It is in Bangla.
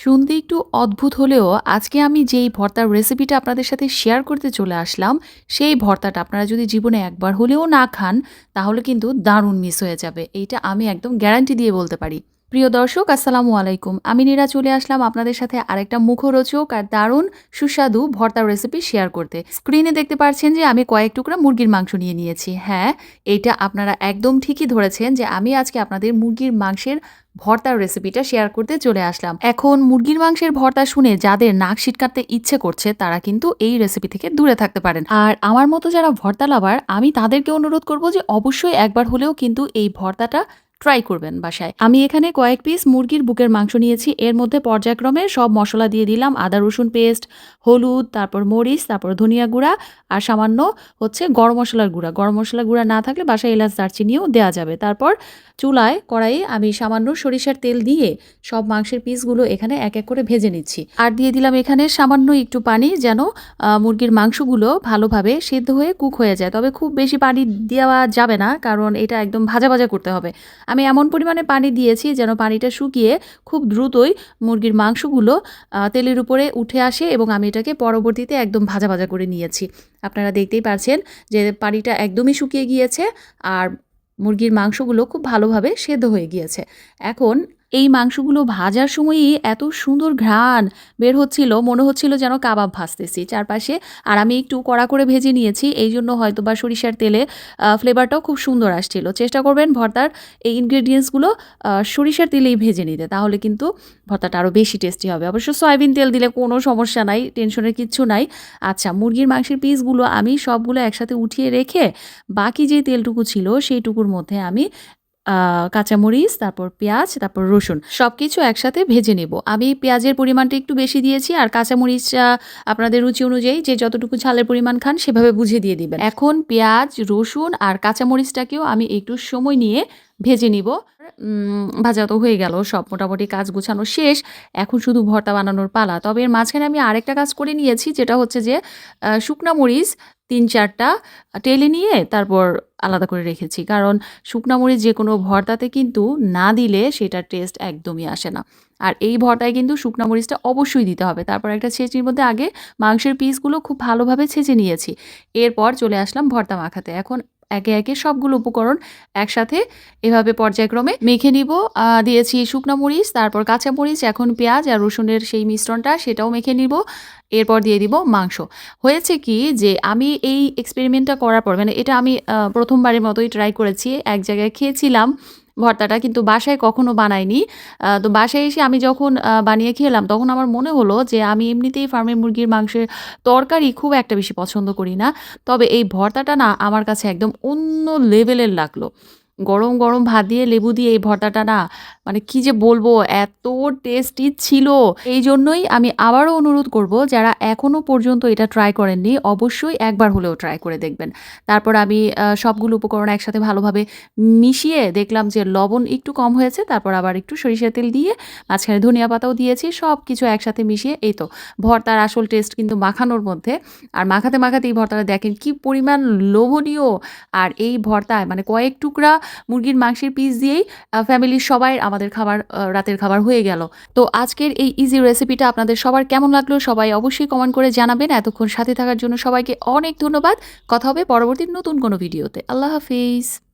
শুনতে একটু অদ্ভুত হলেও আজকে আমি যেই ভর্তার রেসিপিটা আপনাদের সাথে শেয়ার করতে চলে আসলাম, সেই ভর্তাটা আপনারা যদি জীবনে একবার হলেও না খান, তাহলে কিন্তু দারুণ মিস হয়ে যাবে। এইটা আমি একদম গ্যারান্টি দিয়ে বলতে পারি। প্রিয় দর্শক, আসসালামু আলাইকুম। আমি নীরা চলে আসলাম আপনাদের সাথে আরেকটা মুখরোচক আর দারুণ সুস্বাদু ভর্তার রেসিপি শেয়ার করতে। স্ক্রিনে দেখতে পাচ্ছেন যে আমি কয়েক টুকরা মুরগির মাংস নিয়ে নিয়েছি। হ্যাঁ এটা আপনারা একদম ঠিকই ধরেছেন যে আমি আজকে আপনাদের মুরগির মাংসের ভর্তার রেসিপিটা শেয়ার করতে চলে আসলাম। এখন মুরগির মাংসের ভর্তা শুনে যাদের নাক সিটকাতে ইচ্ছে করছে, তারা কিন্তু এই রেসিপি থেকে দূরে থাকতে পারেন। আর আমার মতো যারা ভর্তা লাভার আমি তাদেরকে অনুরোধ করব যে অবশ্যই একবার হলেও কিন্তু এই ভর্তাটা ট্রাই করবেন বাসায়। আমি এখানে কয়েক পিস মুরগির বুকের মাংস নিয়েছি। এর মধ্যে পর্যায়ক্রমে সব মশলা দিয়ে দিলাম। আদা, রসুন পেস্ট হলুদ, তারপর মরিচ, তারপর ধনিয়া গুঁড়া, আর সামান্য হচ্ছে গরম মশলার গুঁড়া। গরম মশলার গুঁড়া না থাকলে বাসায় এলাচ, দারচিনিও দেওয়া যাবে। তারপর চুলায়, কড়াইয়ে আমি সামান্য সরিষার তেল দিয়ে সব মাংসের পিসগুলো এখানে এক এক করে ভেজে নিচ্ছি। আর দিয়ে দিলাম এখানে সামান্য একটু পানি যেন মুরগির মাংসগুলো ভালোভাবে সেদ্ধ হয়ে কুক হয়ে যায়। তবে খুব বেশি পানি দেওয়া যাবে না, কারণ এটা একদম ভাজা ভাজা করতে হবে। আমি এমন পরিমাণে পানি দিয়েছি যেন পানিটা শুকিয়ে খুব দ্রুতই মুরগির মাংসগুলো তেলের উপরে উঠে আসে এবং আমি এটাকে পরবর্তীতে একদম ভাজা ভাজা করে নিয়েছি। আপনারা দেখতেই পারছেন যে পানিটা একদমই শুকিয়ে গিয়েছে আর মুরগির মাংসগুলো খুব ভালোভাবে সেদ্ধ হয়ে গিয়েছে। এখন এই মাংসগুলো ভাজার সময়ই এত সুন্দর ঘ্রাণ বের হচ্ছিল, মনে হচ্ছিল যেন কাবাব ভাজতেছি চারপাশে। আর আমি একটু কড়া করে ভেজে নিয়েছি এই জন্য হয়তো বা সরিষার তেলে ফ্লেভারটাও খুব সুন্দর আসছিল। চেষ্টা করবেন ভর্তার এই ইনগ্রেডিয়েন্টসগুলো সরিষার তেলেই ভেজে নিতে, তাহলে কিন্তু ভর্তাটা আরও বেশি টেস্টি হবে। অবশ্য সয়াবিন তেল দিলে কোনো সমস্যা নাই টেনশনের কিচ্ছু নাই। আচ্ছা মুরগির মাংসের পিসগুলো আমি সবগুলো একসাথে উঠিয়ে রেখে বাকি যে তেলটুকু ছিল, সেইটুকুর মধ্যে আমি কাঁচামরিচ, তারপর পেঁয়াজ, তারপর রসুন সব কিছু একসাথে ভেজে নেব। আমি পেঁয়াজের পরিমাণটা একটু বেশি দিয়েছি আর কাঁচামরিচটা আপনাদের রুচি অনুযায়ী যে যতটুকু ঝালের পরিমাণ খান সেভাবে বুঝে দিয়ে দিবেন। এখন পেঁয়াজ, রসুন আর কাঁচামরিচটাকেও আমি একটু সময় নিয়ে ভেজে নিব। ভাজা তো হয়ে গেল, সব মোটামুটি কাজ গোছানো শেষ। এখন শুধু ভর্তা বানানোর পালা। তবে এর মাঝখানে আমি আরেকটা কাজ করে নিয়েছি, যেটা হচ্ছে যে শুকনা মরিচ তিন চারটা টেলে নিয়ে তারপর আলাদা করে রেখেছি। কারণ শুকনা মরিচ যে কোনো ভর্তাতে কিন্তু না দিলে সেটার টেস্ট একদমই আসে না। আর এই ভর্তায় কিন্তু শুকনা মরিচটা অবশ্যই দিতে হবে। তারপর একটা ছেঁচির মধ্যে আগে মাংসের পিসগুলো খুব ভালোভাবে ছেঁচে নিয়েছি। এরপর চলে আসলাম ভর্তা মাখাতে। এখন একে একে সবগুলো উপকরণ একসাথে এভাবে পর্যায়ক্রমে মেখে নিব। দিয়েছি শুকনো মরিচ, তারপর কাঁচা মরিচ, এখন পেঁয়াজ আর রসুনের সেই মিশ্রণটা সেটাও মেখে নিব। এরপর দিয়ে দিব মাংস। হয়েছে কি যে আমি এই এক্সপেরিমেন্টটা করার পর মানে এটা আমি প্রথমবারের মতোই ট্রাই করেছি, এক জায়গায় খেয়েছিলাম। ভর্তাটা কিন্তু বাসায় কখনো বানাইনি। তো বাসায় এসে আমি যখন বানিয়ে খেলাম, তখন আমার মনে হলো যে আমি এমনিতেই ফার্মের মুরগির মাংসের তরকারি খুব একটা বেশি পছন্দ করি না। তবে এই ভর্তাটা না আমার কাছে একদম অন্য লেভেলের লাগল। গরম গরম ভাত দিয়ে লেবু দিয়ে এই ভর্তাটা না মানে কি যে বলব, এত টেস্টি ছিল। এই জন্যই আমি আবারও অনুরোধ করব, যারা এখনও পর্যন্ত এটা ট্রাই করেননি, অবশ্যই একবার হলেও ট্রাই করে দেখবেন। তারপর আমি সবগুলো উপকরণ একসাথে ভালোভাবে মিশিয়ে দেখলাম যে লবণ একটু কম হয়েছে, তারপর আবার একটু সরিষার তেল দিয়ে মাঝখানে ধনিয়া পাতাও দিয়েছি সব কিছু একসাথে মিশিয়ে, এই তো, ভর্তার আসল টেস্ট কিন্তু মাখানোর মধ্যে। আর মাখাতে মাখাতে এই ভর্তাটা দেখেন কি পরিমাণ লোভনীয়। আর এই ভর্তায় মানে কয়েক টুকরা মুরগির মাংসের পিস দিয়েই ফ্যামিলির সবাই আমাদের খাবার রাতের খাবার হয়ে গেল। তো আজকের এই ইজি রেসিপিটা আপনাদের সবার কেমন লাগল সবাই অবশ্যই কমেন্ট করে জানাবেন। এতক্ষণ সাথে থাকার জন্য সবাইকে অনেক ধন্যবাদ। কথা হবে পরবর্তী নতুন কোনো ভিডিওতে আল্লাহ হাফিজ।